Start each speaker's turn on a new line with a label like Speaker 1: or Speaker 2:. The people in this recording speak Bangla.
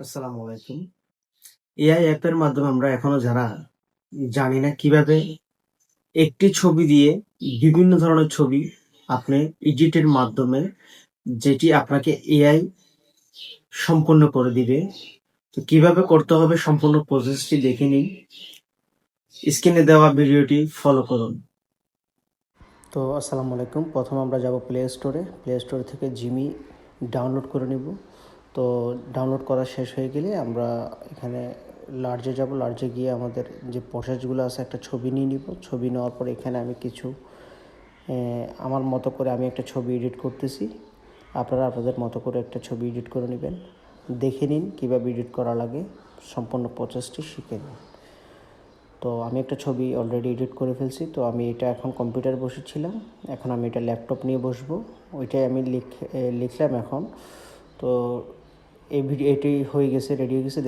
Speaker 1: আসসালামু আলাইকুম। এআই অ্যাপের মাধ্যমে আমরা এখনও যারা জানি না কীভাবে একটি ছবি দিয়ে বিভিন্ন ধরনের ছবি আপনি এডিটের মাধ্যমে যেটি আপনাকে এআই সম্পূর্ণ করে দিবে, তো কীভাবে করতে হবে সম্পূর্ণ প্রসেসটি দেখে নিন। স্ক্রিনে দেওয়া ভিডিওটি ফলো করুন। তো আসসালামু আলাইকুম। প্রথম আমরা যাব প্লে স্টোরে প্লে স্টোর থেকে জিমি ডাউনলোড করে নিব। তো ডাউনলোড করা শেষ হয়ে গেলে আমরা এখানে লার্জে যাব। লার্জে গিয়ে আমাদের যে প্রসেসগুলো আছে একটা ছবি নিয়ে নিব। ছবি নেওয়ার পর এখানে আমি কিছু আমার মতো করে আমি একটা ছবি এডিট করতেছি। আপনারা আপনাদের মতো করে একটা ছবি এডিট করে নেবেন। দেখে নিন কীভাবে এডিট করা লাগে। সম্পূর্ণ প্রসেসটি শিখে নিন। তো আমি একটা ছবি অলরেডি এডিট করে ফেলছি। তো আমি এটা এখন কম্পিউটার বসেছিলাম। এখন আমি এটা ল্যাপটপ নিয়ে বসবো। ওইটাই আমি লিখ লিখলাম এখন। তো এই ভিডিও এটি হয়ে গেছে রেডি হয়ে গেছে দেখ